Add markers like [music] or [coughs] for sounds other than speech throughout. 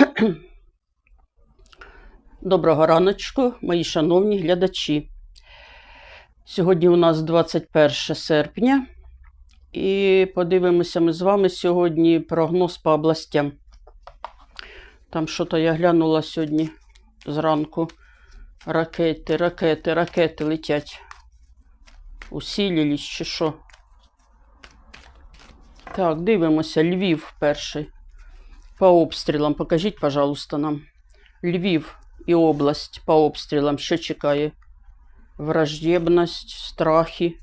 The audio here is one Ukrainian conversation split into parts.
[coughs] Доброго раночку, мої шановні глядачі. Сьогодні у нас 21 серпня, і подивимося ми з вами сьогодні прогноз по областям. Там що-то я глянула сьогодні зранку. Ракети, ракети, ракети летять. Усілілись чи що? Так, дивимося. Львів перший. По обстрілам. Покажіть, пожалуйста, нам. Львів і область по обстрілам. Що чекає? Враждебність, страхи.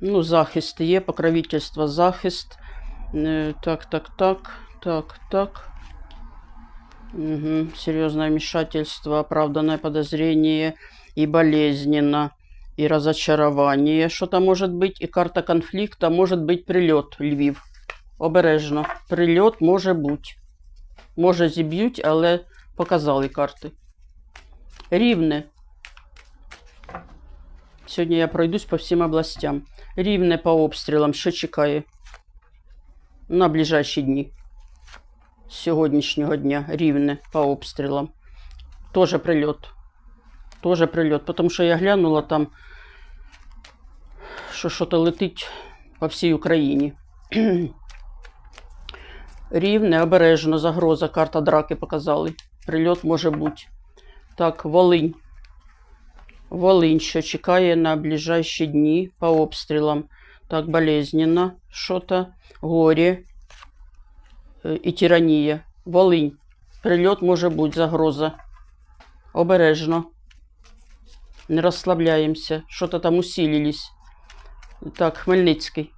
Ну, захист є, покровительство, захист. Е, Так, так, так, так, так. Угу. Серьезное вмешательство, оправданное подозрение и болезненно, и разочарование. Что-то может быть, и карта конфликта, может быть прильот, Львів. Обережно. Прильот може бути. Може зіб'ють, але показали карти. Рівне. Сьогодні я пройдусь по всім областям. Рівне по обстрілам. Що чекає? На ближайші дні. З сьогоднішнього дня. Рівне по обстрілам. Тоже прильот. Тоже прильот. Тому що я глянула там, що щось летить по всій Україні. [clears throat] Рівне, обережно, загроза, карта драки показали. Прильот може бути. Так, Волинь. Волинь, що чекає на ближайші дні по обстрілам. Так, болезненно, що-то, горе е, і тиранія. Волинь. Прильот може бути, загроза. Обережно. Не розслабляємося. Що-то там усилились. Так, Хмельницький.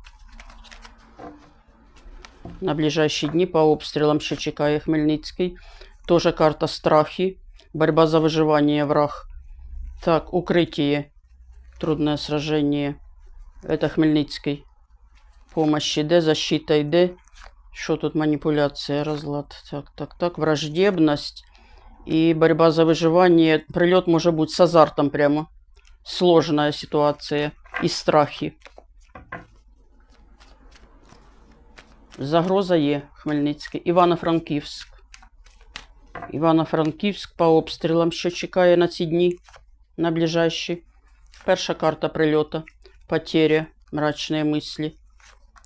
На ближайші дні по обстрілам, що чекає Хмельницький. Тоже карта страхи. Борьба за выживание враг. Так, укрытие. Трудное сражение. Это Хмельницкий. Помощь іде, защита йде. Що тут маніпуляція, розлад? Так, так, так. Враждебність. І борьба за выживание. Прильот може бути з азартом прямо. Сложная ситуація. І страхи. Загроза є, Хмельницький. Івано-Франківськ. Івано-Франківськ по обстрілам, що чекає на ці дні, на ближайші. Перша карта прильота. Потеря, мрачні мислі,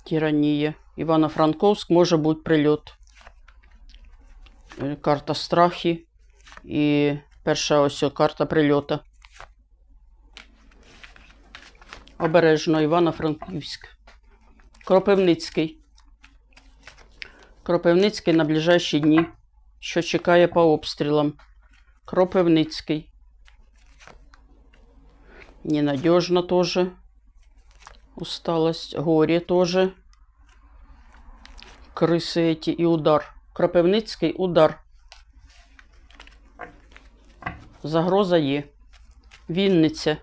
тиранія. Івано-Франковськ може бути прильот. Е, Карта страхи і перша ось карта прильота. Обережно, Івано-Франківськ. Кропивницький. Кропивницький на ближайші дні що чекає по обстрілам. Кропивницький. Ненадежно тоже. Усталость. Горе тоже. Крысы эти и удар. Кропивницький удар. Загроза є. Вінниця.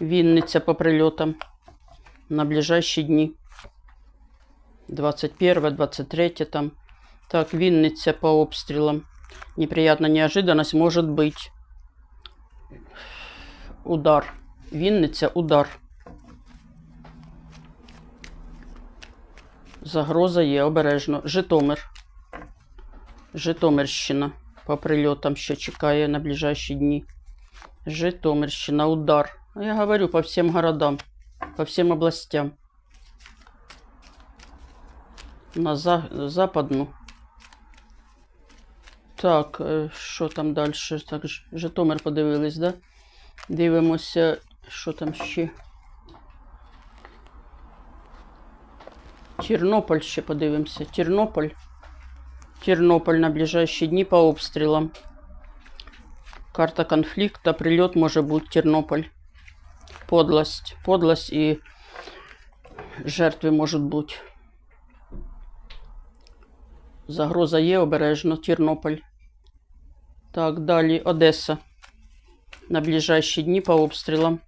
Вінниця по прильотам на ближайші дні. 21, 23 там. Так, Винница по обстрелам. Неприятная неожиданность может быть. Удар. Винница, удар. Загроза є, обережно. Житомир. Житомирщина. По прильотам ще чекає на ближайші дні. Житомирщина, удар. Я говорю по всем городам, по всем областям. На за... западну. Так, е, що там далі? Так, Житомир подивились, да? Дивимося, що там ще. Тернополь ще подивимося. Тернополь. Тернополь на ближайші дні по обстрілам. Карта конфлікта, прильот може бути Тернополь. Подлость. Подлость і жертви можуть бути. Загроза є обережно, Тернополь. Так, далі Одеса. На ближайші дні по обстрілам,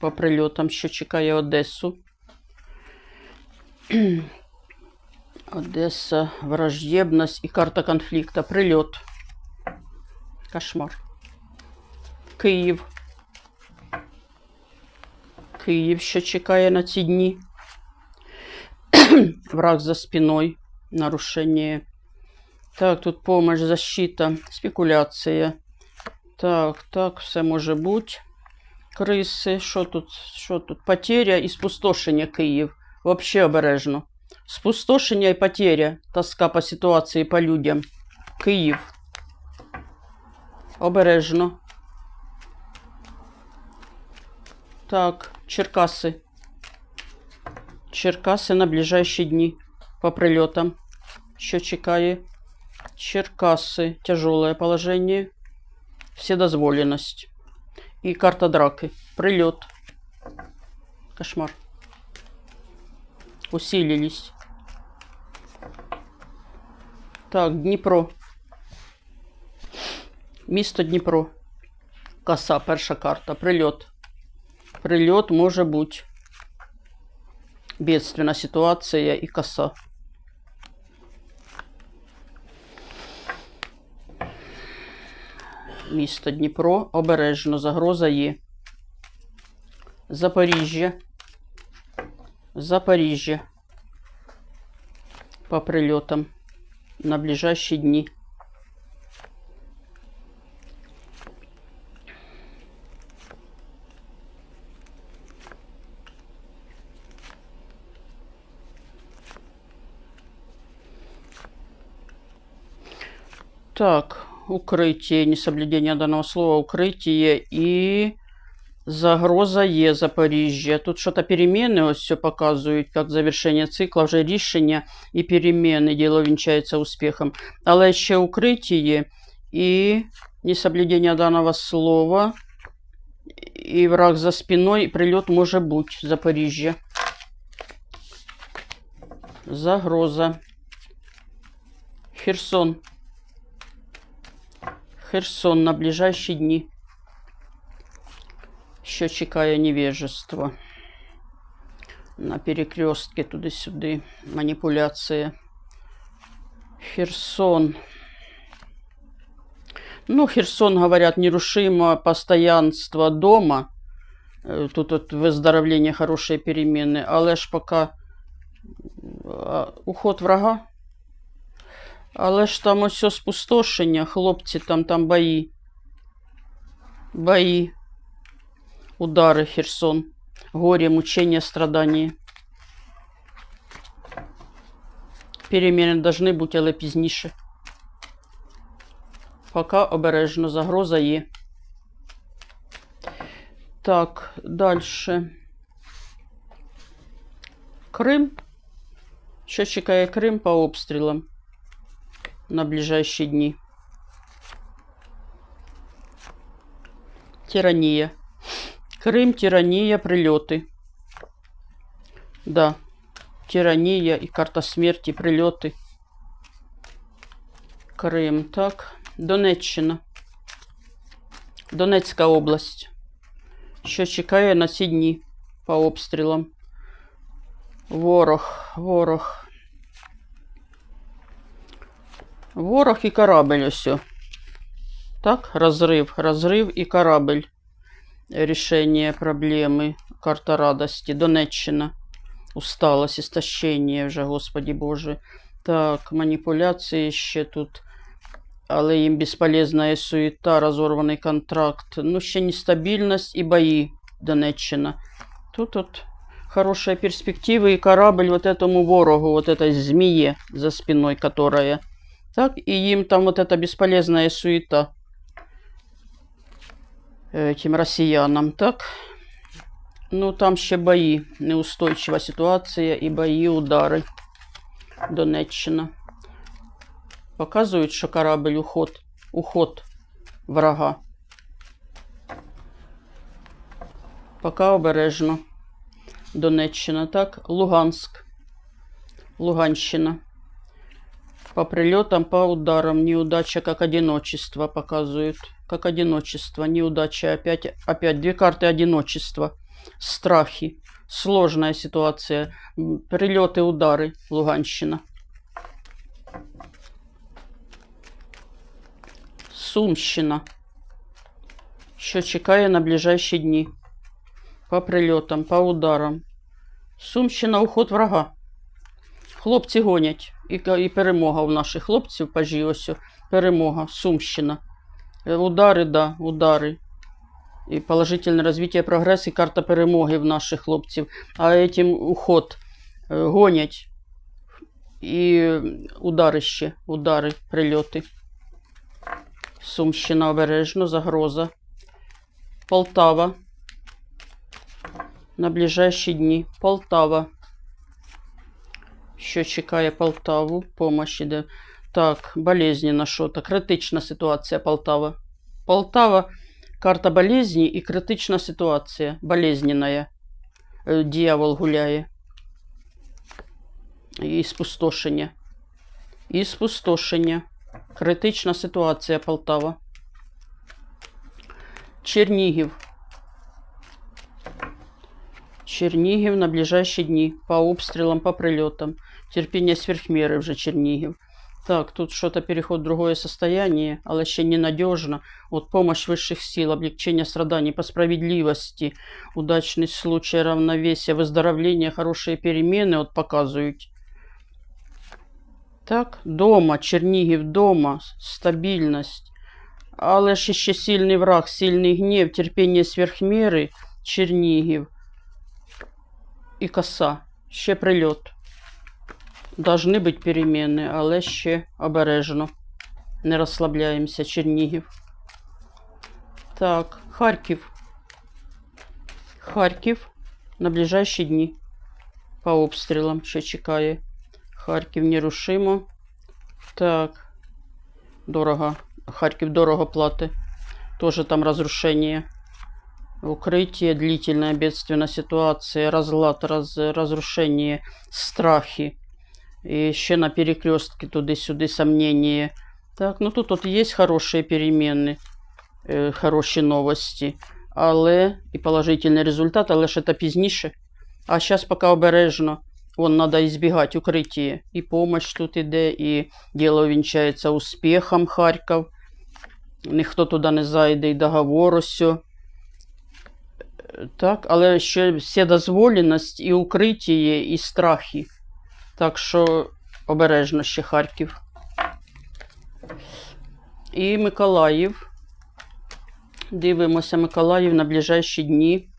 по прильотам, що чекає Одесу. [clears throat] Одеса, враждебність і карта конфлікту. Прильот. Кошмар. Київ. Київ, що чекає на ці дні. [clears throat] Враг за спиною. Нарушение. Так, тут помощь, защита, спекуляція. Так, так, все може бути. Криси, що тут? Що тут? Потеря і спустошення Київ. Вообще обережно. Спустошення і потеря. Тоска по ситуації, по людям. Київ. Обережно. Так, Черкаси. Черкаси на ближайші дні по прильотам. Що чекає? Черкасы. Тяжелое положение. Вседозволенность. И карта драки. Прилет. Кошмар. Усилились. Так, Дніпро. Місто Дніпро. Коса, перша карта. Прильот. Прильот може бути. Бедственна ситуація і коса. Місто Дніпро. Обережно. Загроза є. Запоріжжя. Запоріжжя. По прильотам. На ближайші дні. Так, укрытие, несоблюдение данного слова, укрытие и загроза є Запоріжжя. Тут що-то перемены ось все показують, як завершення цикла, вже рішення і перемены, діло вінчається успіхом. Але ще укриття і несоблюдение данного слова, і враг за спиною, і прильот може бути Запоріжжя. Загроза. Херсон. Херсон на ближайші дні. Що чекає невежество. На перекрестке туди-сюди. Маніпуляція. Херсон. Ну, Херсон, говорят, нерушимо постоянство дома. Э, Тут от виздоровлення, хороші перемены. Але ж пока а, уход врага. Але ж там ось спустошення, хлопці, там, там бої. Бої. Удари, Херсон. Горе, мучення, страдання. Переміни должны бути, але пізніше. Пока обережно, загроза є. Так, дальше. Крим. Що чекає Крим по обстрілам? на ближайшие дни. Тирания. Крым, тирания, прилеты. Да. Тирания и карта смерти, прилеты. Крым. Так. Донеччина. Донецька область. Що чекає на ці дні по обстрілам. Ворог, ворог. Ворог і корабель ось. Так, розрив, розрив і корабель. Рішення проблеми. Карта радості. Донеччина. Усталость, істощення вже, Господі Боже. Так, маніпуляції ще тут. Але їм безполезна суета, розорваний контракт. Ну, ще нестабільність і бої. Донеччина. Тут от хорошие перспективы и корабль вот этому ворогу, вот этой змее за спиной, которая так, и им там вот эта бесполезная суета этим россиянам, так. Ну, там ще бої, неустойчива ситуація і бої, удари. Донеччина. Показують, що корабль уход, уход врага. Пока обережно. Донеччина, так. Луганск. Луганщина. По прилетам, по ударам. Неудача как одиночество показывают. Как одиночество. Неудача опять. Опять две карты одиночества. Страхи. Сложная ситуация. М, Прилеты, удары. Луганщина. Сумщина. Що чекає на ближайші дні. По прильотам, по ударам. Сумщина, уход врага. Хлопці гонять. І, і перемога у наших хлопців, пажі. Перемога, Сумщина. Е, Удари, да, удари. І положительне розвиття, прогрес, і карта перемоги в наших хлопців. А этим уход е, гонять. І удари ще, удари, прильоти. Сумщина обережно, загроза. Полтава. На ближайші дні. Полтава. Що чекає Полтаву? Помощь іде. Так, болезненно що-то. Критична ситуація Полтава. Полтава, карта болезні і критична ситуація. Болезненная. Е, Дьявол гуляє. І спустошення. І спустошення. Критична ситуація Полтава. Чернігів. Чернігів на ближайші дні. По обстрілам, по прильотам. Терпіння сверхміри вже Чернігів. Так, тут что-то переход в другое состояние, але ще ненадежно. Вот помощь высших сил, облегчение страданий по справедливости, удачный случай равновесия, выздоровление, хорошие перемены вот показывают. Так, дома, Чернігів, дома, стабільність. Але ж ще сильний враг, сильний гнів, терпіння сверхміри, Чернігів і коса. Ще прильот. Должны бути переміни, але ще обережно. Не розслабляємося, Чернігів. Так, Харків. Харків на ближайші дні. По обстрілам, що чекає. Харків нерушимо. Так. Дорого. Харків дорого платить. Тоже там разрушение. Укрытие, длительная бедственная ситуация, разлад, раз, разрушение, страхи. І ще на перекрестке туди-сюди сомнения. Так, ну тут от є хороші переміни, е, хороші новості, але і положительний результат, але ж це пізніше. А зараз поки обережно. Вон надо избегать укрытия. И помощь тут іде, і діло вінчається успіхом Харків. Ніхто туди не зайде, і договор ось. Так, але ще вседозволеність, і укриття, і страхи. Так що обережно ще Харків. І Миколаїв. Дивимося Миколаїв на ближайші дні.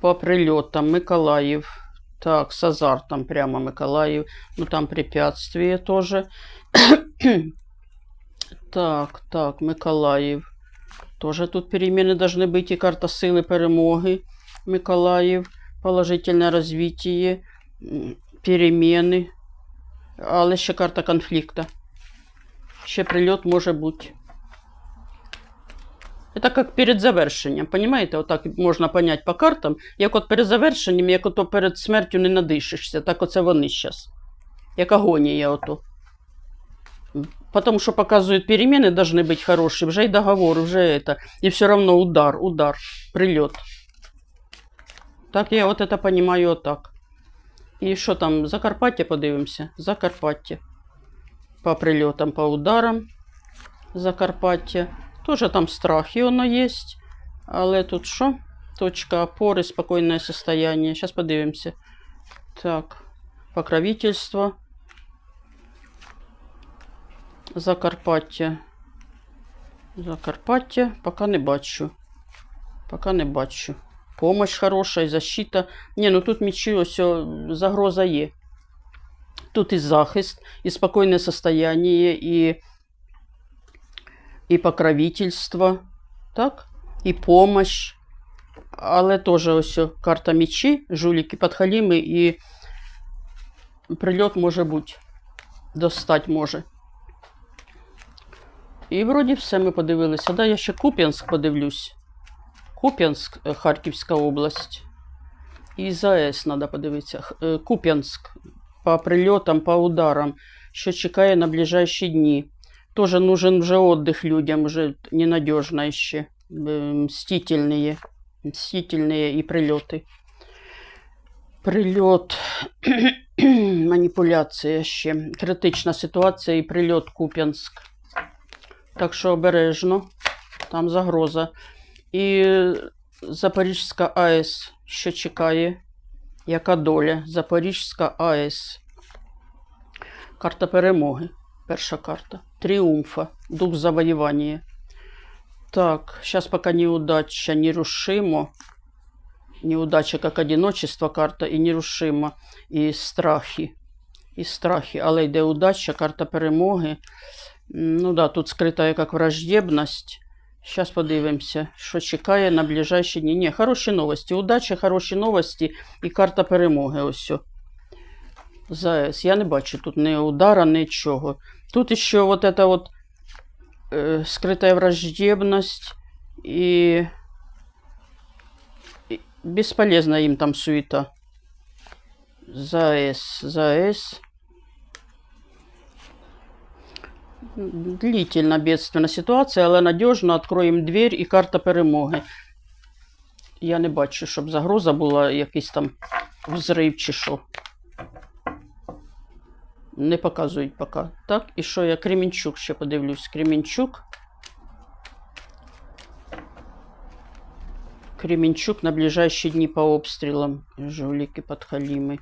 По прильотам Миколаїв. Так, с азартом прямо Миколаїв. Ну там препятствие тоже. [coughs] так, так, Миколаїв. Тоже тут перемены должны быть. И карта силы перемоги. Миколаїв. Положительное развитие. м, Перемены. Але ще карта конфликта. Ще прильот може бути. Это как перед завершенням, понимаете? Отак можна понять по картам. Як от перед завершенням, як ото перед смертю не надишишся, так оце вони зараз. Як агонія ото. Потому що показують перемены должны быть хороші, вже й договор, вже это. І все равно удар, удар, прильот. Так я от это понимаю отак. І що там, Закарпаття подивимося? Закарпаття. По прильотам, по ударам. Закарпаття. Тоже там страх і воно є. Але тут що? Точка опори, спокійне состояние. Сейчас подивимося. Так, покровительство. Закарпаття. Закарпаття. Пока не бачу. Пока не бачу. Помощь хороша і защита. Ні, ну тут мечі, ось загроза є. Тут і захист, і спокійне состояние, і і покровительство, так? І помощь. Але теж ось карта мечі, жуліки підхаліми, і прильот може бути. Достать може. І вроді все ми подивилися. Да, я ще Куп'янськ подивлюсь. Куп'янськ, е, Харківська область. І ЗАЕС треба подивитися. Х- е, Куп'янськ по прильотам, по ударам, що чекає на ближайші дні. Тоже нужен вже отдых людям, вже ненадежно ще. Е, Мстительные. Мстительные і прильоти. Прильот. Маніпуляція ще. Критична ситуація і прильот Куп'янськ. Так що обережно. Там загроза. І Запорізька АЕС, що чекає? Яка доля? Запорізька АЕС. Карта перемоги. Перша карта. Тріумфа. Дух завоювання. Так, сейчас пока неудача, нерушимо. Неудача как одиночество карта і нерушимо. І страхи. І страхи. Але йде удача, карта перемоги. Ну да, тут скрита як враждебність. Сейчас подивимося, що чекає на ближайші дні. Ні, хороші новості. Удача, хороші новості і карта перемоги. Ось. о. ЗАЕС. Я не бачу тут ні удара, нічого. Тут ще вот это вот э, скрытая враждебность и, и бесполезна им там суета. ЗАЭС, ЗАЭС. Длительно бедственна ситуація, але надіжно відкроємо двір і карта перемоги. Я не бачу, щоб загроза була якийсь там взрив чи що. Не показують поки. Так, і що я Кремінчук ще подивлюсь. Кремінчук. Кременчук на ближайшие дни по обстрілам. Жулики подхалимы.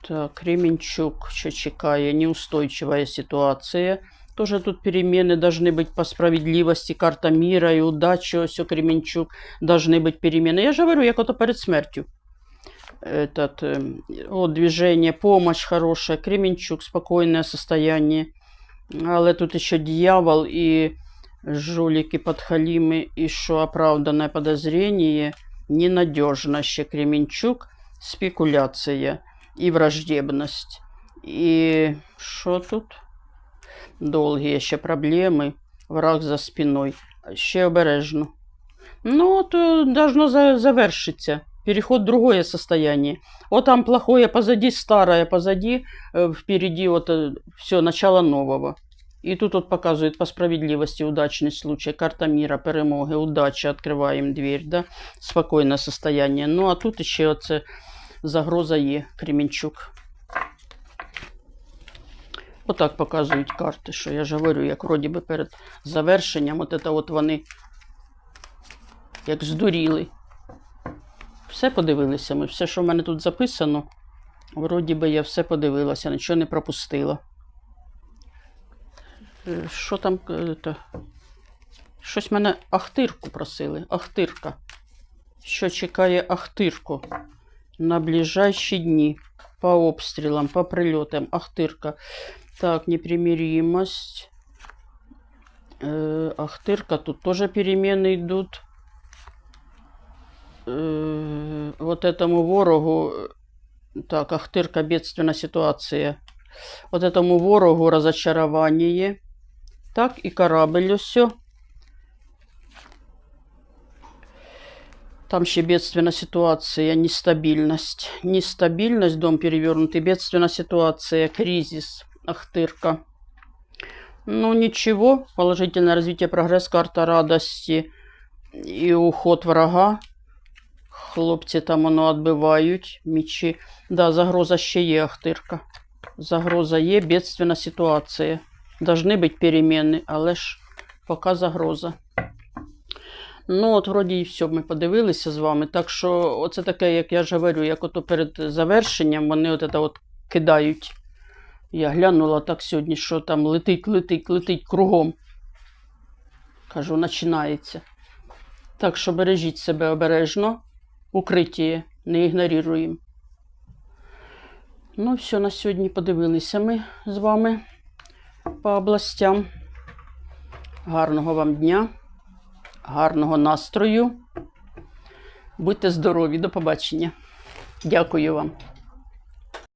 Так, Кременчук, що чекає, неустойчивая ситуація. Тоже тут перемены должны быть по справедливости, карта мира и удачи, ось о, Кременчук, должны быть перемены. Я же говорю, як ото перед смертю. Этот, э, о, движение, помощь хорошая, Кременчук, спокойное состояние. Але тут еще дьявол и жулики подхалимы, и что оправданное подозрение, ненадежно ще Кременчук, спекуляция и враждебность. И что тут? Долгие ще проблеми, враг за спиной. Ще обережно. Ну, от е, должно за- завершиться. Переход в другое состояние. Вот там плохое, позади старое, позади, э, впереди вот все, начало нового. И тут вот показывает по справедливости удачный случай. Карта мира, перемоги, удача, открываем дверь, да, спокойное состояние. Ну, а тут еще оце загроза є, Кременчук. Отак показують карти, що я ж говорю, як вроді би перед завершенням, от це от вони як здуріли. Все подивилися ми, все, що в мене тут записано, вроді би я все подивилася, нічого не пропустила. Е, Що там? е, то? Щось мене Ахтирку просили. Ахтирка. Що чекає Ахтирку на ближайші дні по обстрілам, по прильотам. Ахтирка. Так, непримиримость. Э, Ахтырка, тут тоже перемены идут. Э, вот этому ворогу, так, Ахтырка, бедственная ситуация. Вот этому ворогу разочарование. Так, и корабль все. Там ще бедственная ситуация, нестабильность. Нестабильность, дом перевернутый, бедственная ситуация, кризис, Ахтырка. Ну, ничего, положительное развитие, прогресс, карта радости і уход врага. Хлопці там воно відбивають мічі. Да, загроза ще є, Ахтирка. Загроза є, бедственна ситуація. Должны бути переміни, але ж поки загроза. Ну, от, вроді, і все, ми подивилися з вами. Так що, оце таке, як я ж говорю, як ото перед завершенням вони от, це от кидають. Я глянула так сьогодні, що там летить, летить, летить кругом. Кажу, починається. Так що бережіть себе обережно, укриття, не ігноруємо. Ну, все, на сьогодні подивилися ми з вами по областям. Гарного вам дня, гарного настрою. Будьте здорові, до побачення. Дякую вам.